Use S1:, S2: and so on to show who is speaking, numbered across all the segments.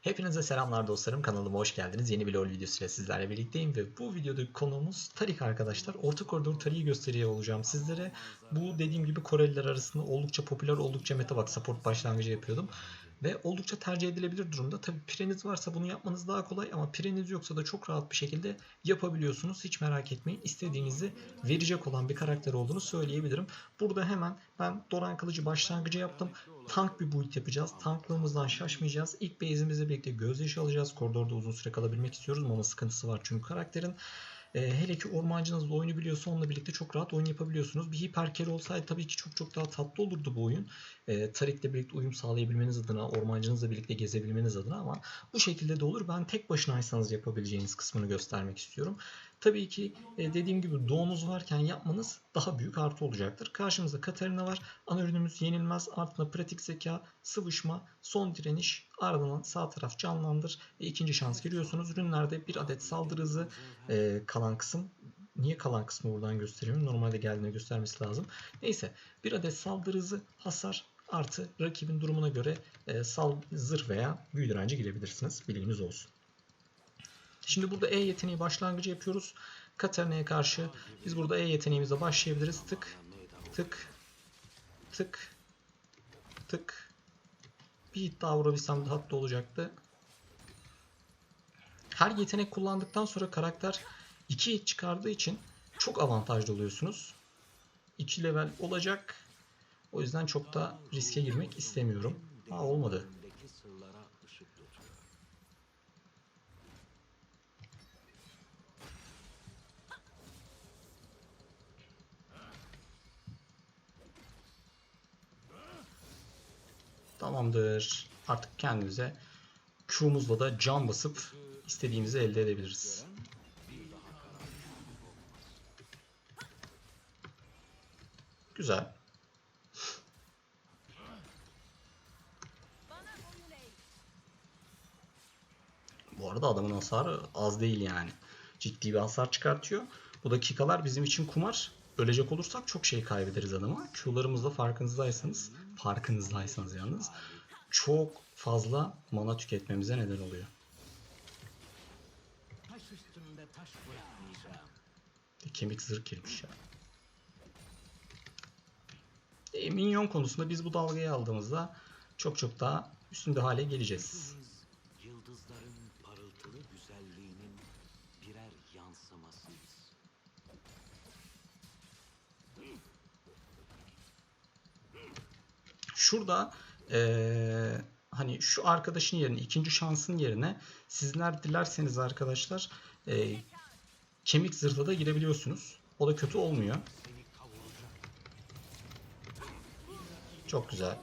S1: Hepinize selamlar dostlarım. Kanalıma hoş geldiniz. Yeni bir LoL videosuyla sizlerle birlikteyim ve bu videoda konuğumuz Tarik arkadaşlar. Orta koridor Tarik'i gösteriyor olacağım sizlere. Bu dediğim gibi Koreliler arasında oldukça popüler, oldukça meta bak support başlangıcı yapıyordum. Ve oldukça tercih edilebilir durumda. Tabi pireniz varsa bunu yapmanız daha kolay ama pireniz yoksa da çok rahat bir şekilde yapabiliyorsunuz. Hiç merak etmeyin. İstediğinizi verecek olan bir karakter olduğunu söyleyebilirim. Burada hemen ben Doran Kılıcı başlangıcı yaptım. Tank bir build yapacağız. Tanklığımızdan şaşmayacağız. İlk base'imizle birlikte gözyaşı alacağız. Koridorda uzun süre kalabilmek istiyoruz. Mana sıkıntısı var çünkü karakterin. E, hele ki ormancınız da oyunu biliyorsa onunla birlikte çok rahat oyun yapabiliyorsunuz. Bir hiper carry olsaydı tabii ki çok çok daha tatlı olurdu bu oyun. E, Tarik'le birlikte uyum sağlayabilmeniz adına, ormancınızla birlikte gezebilmeniz adına ama bu şekilde de olur. Ben tek başınaysanız yapabileceğiniz kısmını göstermek istiyorum. Tabii ki e, dediğim gibi doğunuz varken yapmanız daha büyük artı olacaktır. Karşımızda Katarina var. Ana ürünümüz yenilmez. Ardına pratik zeka, sıvışma, son direniş, ardından sağ taraf canlandır ve ikinci şans giriyorsunuz. Ürünlerde bir adet saldırı hızı e, kalan kısım. Niye kalan kısmı buradan gösteriyorum? Normalde geldiğini göstermesi lazım. Neyse bir adet saldırı hızı, hasar artı rakibin durumuna göre e, sal, zırh veya büyü direnci girebilirsiniz. Bilginiz olsun. Şimdi burada E yeteneği başlangıcı yapıyoruz. Katarina'ya karşı biz burada E yeteneğimize başlayabiliriz. Tık, tık, tık, tık. Bir hit daha vurabilsem daha tatlı olacaktı. Her yetenek kullandıktan sonra karakter 2 hit çıkardığı için çok avantajlı oluyorsunuz. 2 level olacak. O yüzden çok da riske girmek istemiyorum. Ha olmadı. Tamamdır. Artık kendimize Q'muzla da can basıp istediğimizi elde edebiliriz. Güzel. Bu arada adamın hasarı az değil yani. Ciddi bir hasar çıkartıyor. Bu dakikalar bizim için kumar. Ölecek olursak çok şey kaybederiz adama. Q'larımızda farkınızdaysanız, farkınızdaysanız yalnız çok fazla mana tüketmemize neden oluyor.
S2: Taş üstünde taş bırakmayacağım.
S1: Kemik zırh girmiş ya. E, minyon konusunda biz bu dalgayı aldığımızda çok çok daha üstünde hale geleceğiz.
S2: Yıldızların parıltılı güzelliğinin birer yansımasıyız.
S1: Şurada eee, hani şu arkadaşın yerine, ikinci şansın yerine sizler dilerseniz arkadaşlar eee, kemik zırhla da girebiliyorsunuz. O da kötü olmuyor. Çok güzel.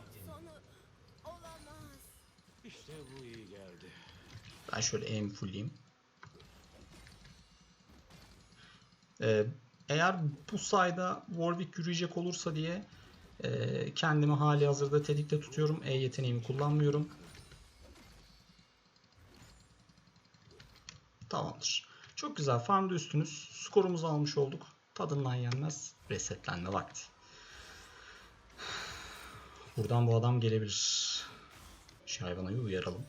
S1: Ben şöyle aim fullleyeyim. Ee, eğer bu sayede Warwick yürüyecek olursa diye e, kendimi hali hazırda tetikte tutuyorum. E yeteneğimi kullanmıyorum. Tamamdır. Çok güzel. Farmda üstünüz. Skorumuzu almış olduk. Tadından yenmez. Resetlenme vakti. Buradan bu adam gelebilir. Şayvanayı uyaralım.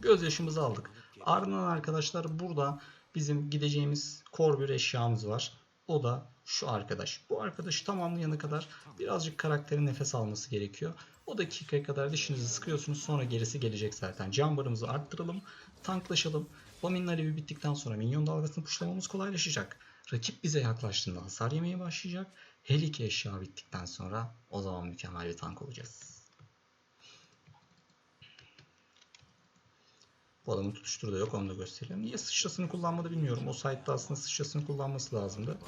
S1: Gözyaşımızı aldık. Ardından arkadaşlar burada bizim gideceğimiz kor bir eşyamız var. O da şu arkadaş. Bu arkadaşı tamamlayana kadar birazcık karakterin nefes alması gerekiyor. O dakikaya kadar dişinizi sıkıyorsunuz. Sonra gerisi gelecek zaten. Can barımızı arttıralım. Tanklaşalım. Bomin'in alevi bittikten sonra minyon dalgasını puşlamamız kolaylaşacak. Rakip bize yaklaştığında hasar yemeye başlayacak. Hele ki eşya bittikten sonra o zaman mükemmel bir tank olacağız. Bu adamın tutuşturu da yok onu da gösterelim. Niye sıçrasını kullanmadı bilmiyorum. O site'da aslında sıçrasını kullanması lazımdı.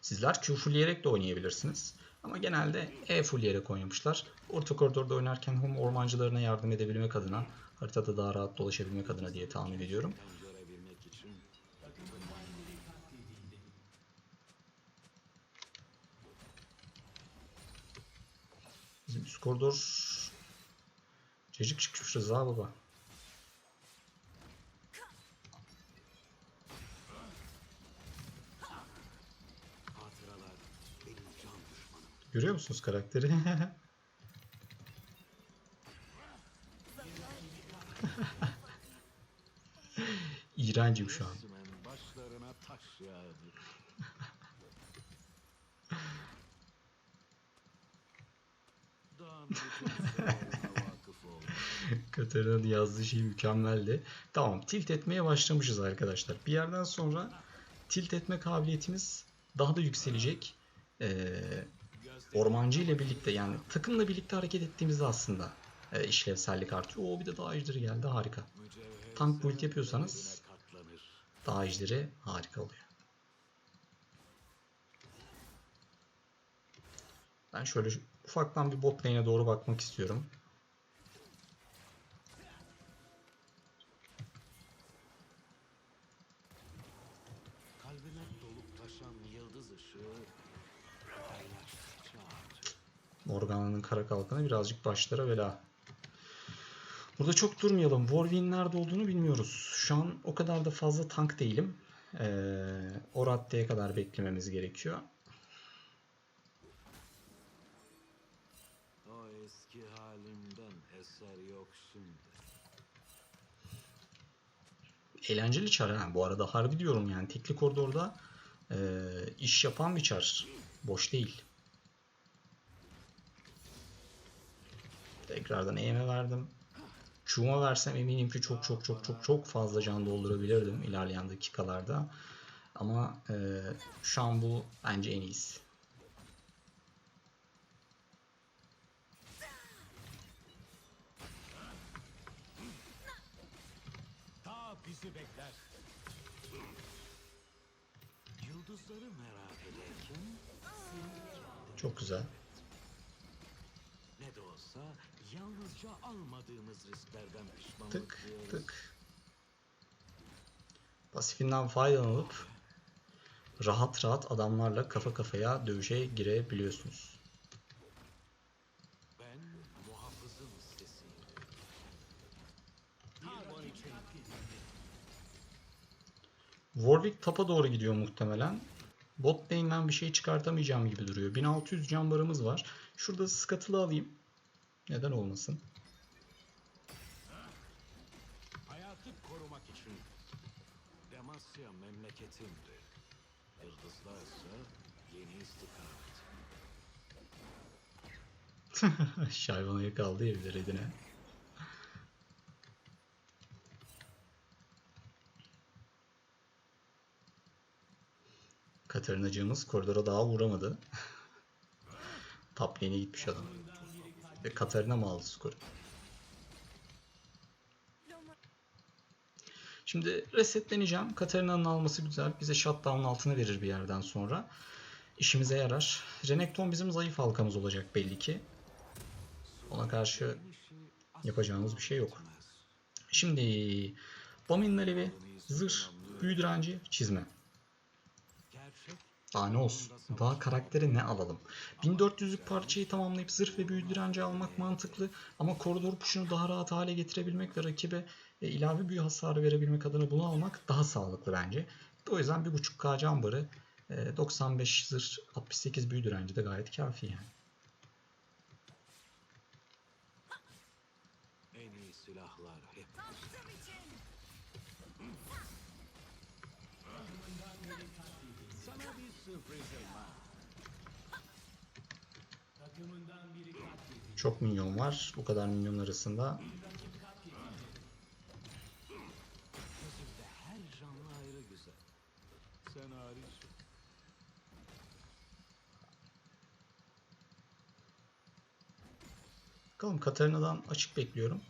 S1: Sizler Q fullleyerek de oynayabilirsiniz. Ama genelde E fullleyerek oynamışlar. Orta koridorda oynarken hem ormancılarına yardım edebilmek adına, haritada daha rahat dolaşabilmek adına diye tahmin ediyorum.
S2: Ben görebilmek için
S1: Bizim üst koridor cacık çıkmış Rıza baba. Görüyor musunuz karakteri? İğrencim şu an. Katarina'nın yazdığı şey mükemmeldi. Tamam tilt etmeye başlamışız arkadaşlar. Bir yerden sonra tilt etme kabiliyetimiz daha da yükselecek. Ee, ormancı ile birlikte yani takımla birlikte hareket ettiğimizde aslında e, işlevsellik artıyor. O bir de daha ejderi geldi harika. Tank build yapıyorsanız daha ejderi harika oluyor. Ben şöyle ufaktan bir bot lane'e doğru bakmak istiyorum. Morgana'nın kara kalkanı birazcık başlara bela. Burada çok durmayalım. Warwick'in nerede olduğunu bilmiyoruz. Şu an o kadar da fazla tank değilim. Ee, o raddeye kadar beklememiz gerekiyor. Eğlenceli çar ha. Bu arada harbi diyorum yani. Tekli koridorda e, iş yapan bir çar. Boş değil. Tekrardan EM'e verdim. Q'ma versem eminim ki çok çok çok çok çok fazla can doldurabilirdim ilerleyen dakikalarda. Ama e, şu an bu bence en iyisi.
S2: Ta bizi bekler. Yıldızları merak ederken
S1: Çok güzel.
S2: ne de olsa yalnızca almadığımız risklerden pişmanlık
S1: Tık
S2: duyarız.
S1: tık. Pasifinden faydalanıp rahat rahat adamlarla kafa kafaya dövüşe girebiliyorsunuz. Warwick tapa doğru gidiyor muhtemelen. Bot lane'den bir şey çıkartamayacağım gibi duruyor. 1600 can barımız var. Şurada scuttle'ı alayım. Neden olmasın?
S2: Hayatı korumak için. Demasya memleketimdi. Yıldızlarsa yeni istikamet.
S1: Şayvanaya kaldı evler edine. Katarinacığımız koridora daha uğramadı. Top lane'e gitmiş adam. Ve Katarina mı aldı skoru? Şimdi resetleneceğim. Katarina'nın alması güzel. Bize shutdown altına verir bir yerden sonra. İşimize yarar. Renekton bizim zayıf halkamız olacak belli ki. Ona karşı yapacağımız bir şey yok. Şimdi Bamin'in alevi, zırh, büyü direnci, çizme.
S2: Gerçek
S1: Daha ne olsun? Daha karakteri ne alalım? 1400'lük parçayı tamamlayıp zırh ve büyü direnci almak mantıklı ama koridor puşunu daha rahat hale getirebilmek ve rakibe e, ilave büyü hasarı verebilmek adına bunu almak daha sağlıklı bence. O yüzden 1.5K can e, 95 zırh, 68 büyü direnci de gayet kafi yani.
S2: en iyi silahlar hep Sana bir sürprizim var.
S1: Çok minyon var. Bu kadar minyon arasında bakalım Katarina'dan açık bekliyorum.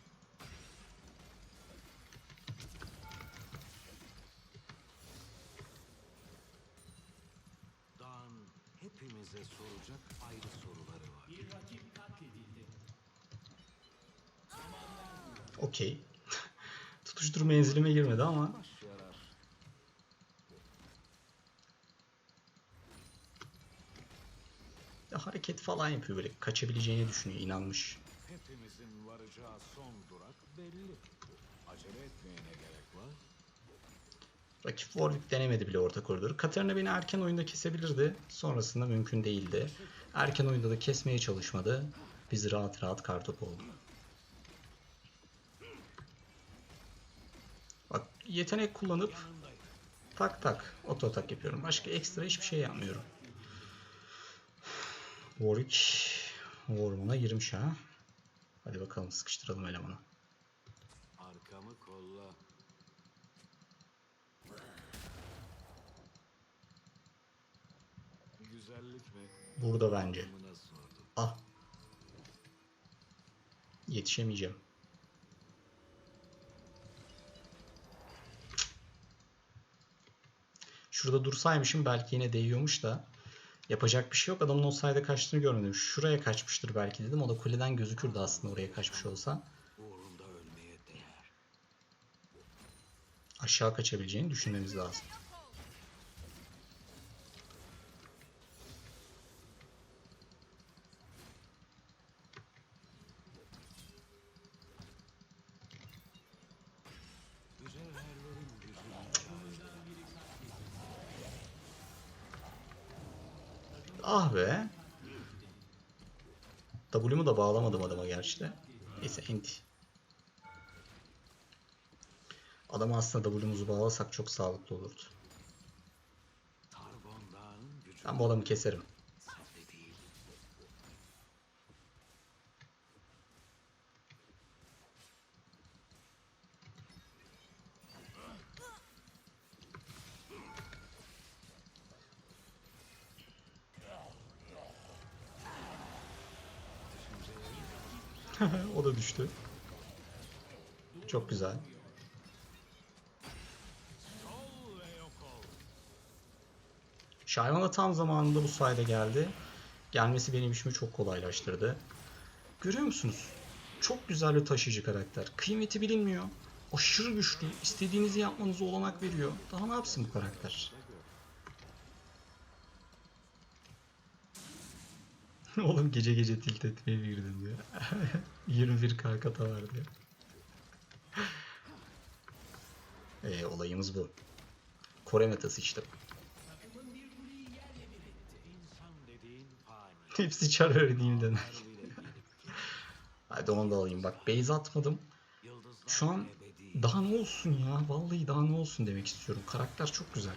S1: Okey. Tutuştur menzilime girmedi ama ya hareket falan yapıyor böyle. Kaçabileceğini düşünüyor. inanmış.
S2: Hepimizin varacağı son durak belli. Acele etmeye ne gerek var?
S1: Rakip Warwick denemedi bile orta koridoru. Katarina beni erken oyunda kesebilirdi. Sonrasında mümkün değildi. Erken oyunda da kesmeye çalışmadı. Biz rahat rahat kartopu oldu. Yetenek kullanıp tak tak oto atak yapıyorum. Başka ekstra hiçbir şey yapmıyorum. Warwick Warman'a girmiş ha. Hadi bakalım sıkıştıralım elemanı.
S2: Arkamı kolla. Güzellik mi?
S1: Burada bence. Ah. Yetişemeyeceğim. Şurada dursaymışım belki yine değiyormuş da. Yapacak bir şey yok. Adamın o sayede kaçtığını görmedim. Şuraya kaçmıştır belki dedim. O da kuleden gözükürdü aslında oraya kaçmış olsa. Aşağı kaçabileceğini düşünmemiz lazım.
S2: Mücevherlerin gücünü
S1: Ah be. W'mu da bağlamadım adama gerçi de. Neyse enti. Adama aslında W'muzu bağlasak çok sağlıklı olurdu. Ben bu adamı keserim.
S2: sende değil.
S1: o da düştü. Çok güzel. Shyvana tam zamanında bu sayede geldi. Gelmesi benim işimi çok kolaylaştırdı. Görüyor musunuz? Çok güzel bir taşıyıcı karakter. Kıymeti bilinmiyor. Aşırı güçlü. İstediğinizi yapmanıza olanak veriyor. Daha ne yapsın bu karakter? Oğlum gece gece tilt etmeye mi girdin diyor. 21 karkata var diyor. Ee, olayımız bu. Kore metası işte. Hepsi çar öğreneyim
S2: birlikte.
S1: Hadi onu da alayım. Bak base atmadım. Şu an daha ne olsun ya? Vallahi daha ne olsun demek istiyorum. Karakter çok güzel.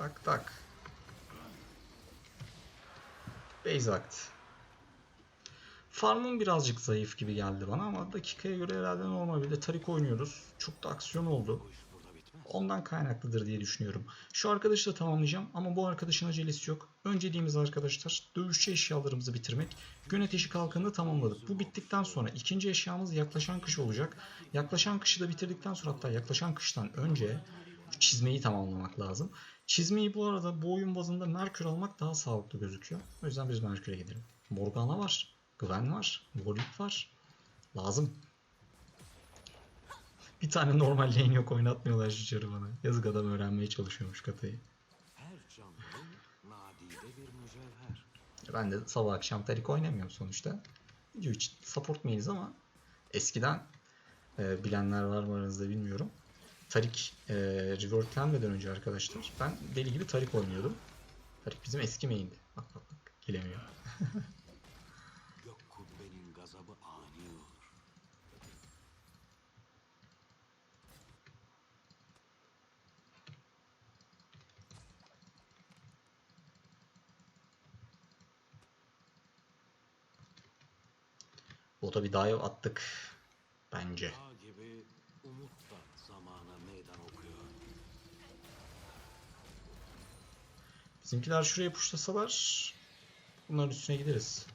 S1: Tak tak. Base vakti. Farmım birazcık zayıf gibi geldi bana ama dakikaya göre herhalde normal. Bir de Tarik oynuyoruz. Çok da aksiyon oldu. Ondan kaynaklıdır diye düşünüyorum. Şu arkadaşı da tamamlayacağım ama bu arkadaşın acelesi yok. Önceliğimiz arkadaşlar dövüşçü eşyalarımızı bitirmek. Gün ateşi kalkanını tamamladık. Bu bittikten sonra ikinci eşyamız yaklaşan kış olacak. Yaklaşan kışı da bitirdikten sonra hatta yaklaşan kıştan önce çizmeyi tamamlamak lazım. Çizmeyi bu arada bu oyun bazında Merkür almak daha sağlıklı gözüküyor. O yüzden biz Merkür'e gidelim. Morgana var. Gwen var. Warwick var. Lazım. Bir tane normal lane yok oynatmıyorlar şu çarı bana. Yazık adam öğrenmeye çalışıyormuş katayı. Ben de sabah akşam Tarik oynamıyorum sonuçta. Video için support main'iz ama eskiden e, bilenler var mı aranızda bilmiyorum. Tarik e, reworklenmeden önce arkadaşlar ben deli gibi Tarik oynuyordum. Tarik bizim eski main'di. Bak bak bak gelemiyor.
S2: Gök kubbenin gazabı ani olur.
S1: Bota bir dive attık. Bence. Bizimkiler şuraya puşlasalar bunların üstüne gideriz.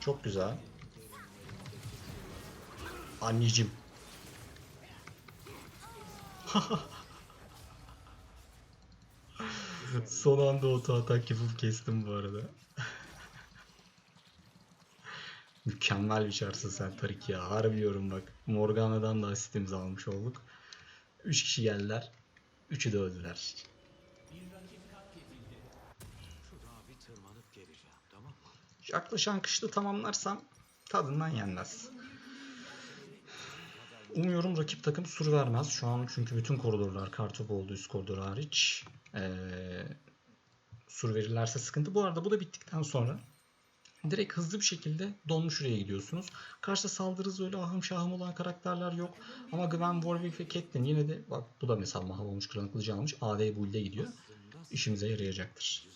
S1: Çok güzel. Anneciğim. Son anda oto atak yapıp kestim bu arada. Mükemmel bir çarsın sen Tarik ya. Harbi diyorum bak. Morgana'dan da asistimizi almış olduk. 3 kişi geldiler. Üçü de öldüler. Yaklaşan kışlı tamamlarsam tadından yenmez. Umuyorum rakip takım sur vermez. Şu an çünkü bütün koridorlar kartopu oldu üst koridor hariç. Ee, sur verirlerse sıkıntı. Bu arada bu da bittikten sonra direkt hızlı bir şekilde donmuş şuraya gidiyorsunuz. Karşıda saldırı hızı öyle ahım şahım olan karakterler yok. Ama Gwen, Warwick ve Catelyn yine de bak bu da mesela mahvolmuş kırık kılıcı almış. AD build'e gidiyor. İşimize yarayacaktır.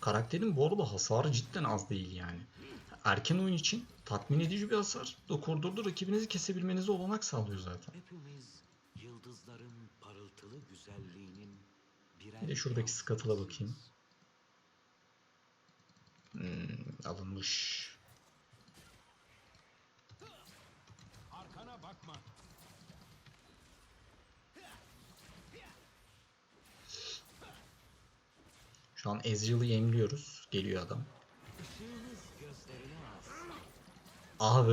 S1: Karakterin bu arada hasarı cidden az değil yani. Erken oyun için tatmin edici bir hasar. O koridorda rakibinizi kesebilmenize olanak sağlıyor zaten.
S2: Hepimiz yıldızların parıltılı güzelliğinin birer
S1: Bir de şuradaki skatıla bakayım. Hmm, alınmış.
S2: Arkana bakma.
S1: Şu an Ezreal'ı yemliyoruz. Geliyor adam.
S2: Az.
S1: Ah.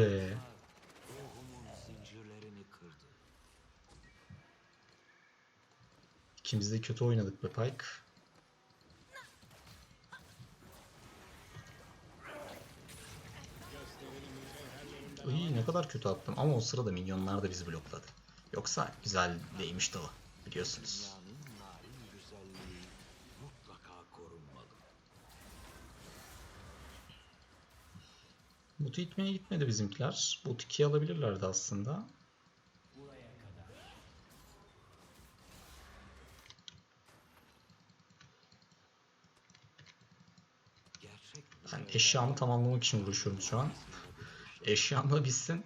S1: İkimiz de kötü oynadık be Pyke. İyi ne kadar kötü attım ama o sırada minyonlar da bizi blokladı. Yoksa güzel değmişti o biliyorsunuz. Botu itmeye gitmedi bizimkiler. Bot 2'yi alabilirlerdi aslında. Ben eşyamı tamamlamak için uğraşıyorum şu an. Eşyam da bitsin.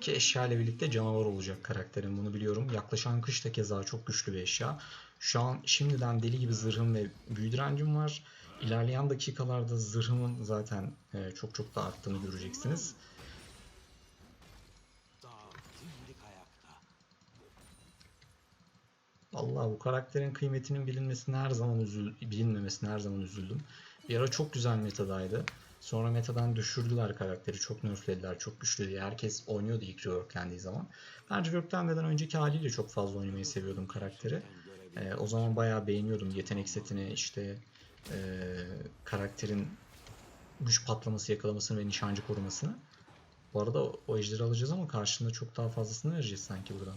S1: Ki eşya ile birlikte canavar olacak karakterim bunu biliyorum. Yaklaşan kış da keza çok güçlü bir eşya. Şu an şimdiden deli gibi zırhım ve büyü direncim var. İlerleyen dakikalarda zırhımın zaten e, çok çok da arttığını göreceksiniz. Allah bu karakterin kıymetinin bilinmesine her zaman üzül bilinmemesine her zaman üzüldüm. Bir ara çok güzel metadaydı. Sonra metadan düşürdüler karakteri. Çok nerflediler. Çok güçlü diye. Herkes oynuyordu ilk reworklendiği zaman. Ben reworklenmeden önceki haliyle çok fazla oynamayı seviyordum karakteri. Ee, o zaman bayağı beğeniyordum yetenek setini işte ee, karakterin güç patlaması yakalamasını ve nişancı korumasını. Bu arada o, o ejderi alacağız ama karşında çok daha fazlasını vereceğiz sanki buradan.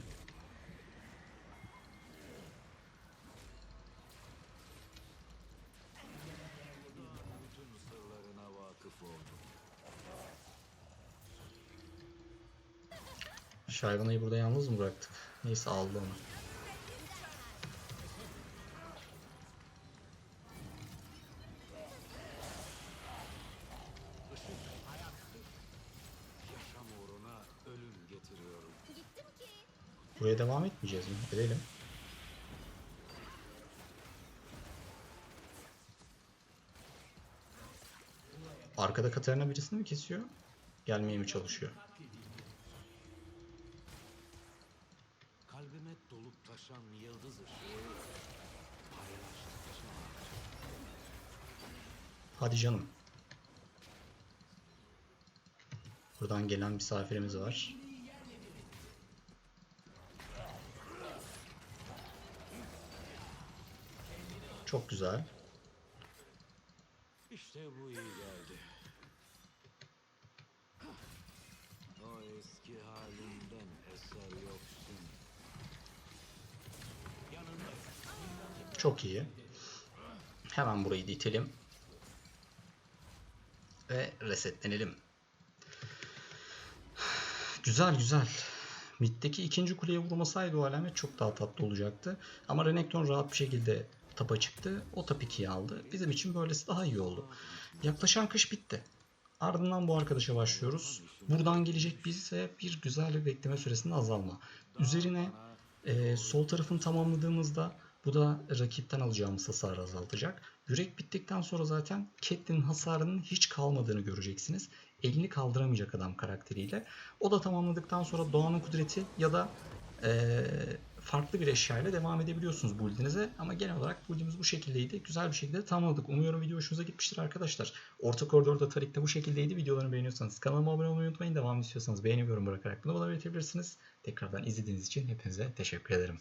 S1: Şayvanayı burada yalnız mı bıraktık? Neyse aldı onu. Buraya devam etmeyeceğiz mi? Edelim. Arkada Katarina birisini mi kesiyor? Gelmeye mi çalışıyor?
S2: Kalbime dolup taşan yıldız ışığı paylaştıkça
S1: Hadi canım. Buradan gelen misafirimiz var. Çok güzel.
S2: İşte bu iyi geldi. O eski halinden eser yoksun. Yanındayım.
S1: Çok iyi. Hemen burayı ditelim. Ve resetlenelim. Güzel güzel. Mid'deki ikinci kuleye vurmasaydı o alamet çok daha tatlı olacaktı. Ama Renekton rahat bir şekilde tapa çıktı. O tap 2'yi aldı. Bizim için böylesi daha iyi oldu. Yaklaşan kış bitti. Ardından bu arkadaşa başlıyoruz. Buradan gelecek bize bir güzel bir bekleme süresinde azalma. Üzerine e, sol tarafını tamamladığımızda bu da rakipten alacağımız hasarı azaltacak. Yürek bittikten sonra zaten Catelyn'in hasarının hiç kalmadığını göreceksiniz. Elini kaldıramayacak adam karakteriyle. O da tamamladıktan sonra Doğan'ın kudreti ya da e, farklı bir eşyayla devam edebiliyorsunuz build'inize. Ama genel olarak build'imiz bu şekildeydi. Güzel bir şekilde tamamladık. Umuyorum video hoşunuza gitmiştir arkadaşlar. Orta koridorda Tarik de bu şekildeydi. Videolarımı beğeniyorsanız kanalıma abone olmayı unutmayın. Devamını istiyorsanız beğeni yorum bırakarak bunu bana belirtebilirsiniz. Tekrardan izlediğiniz için hepinize teşekkür ederim.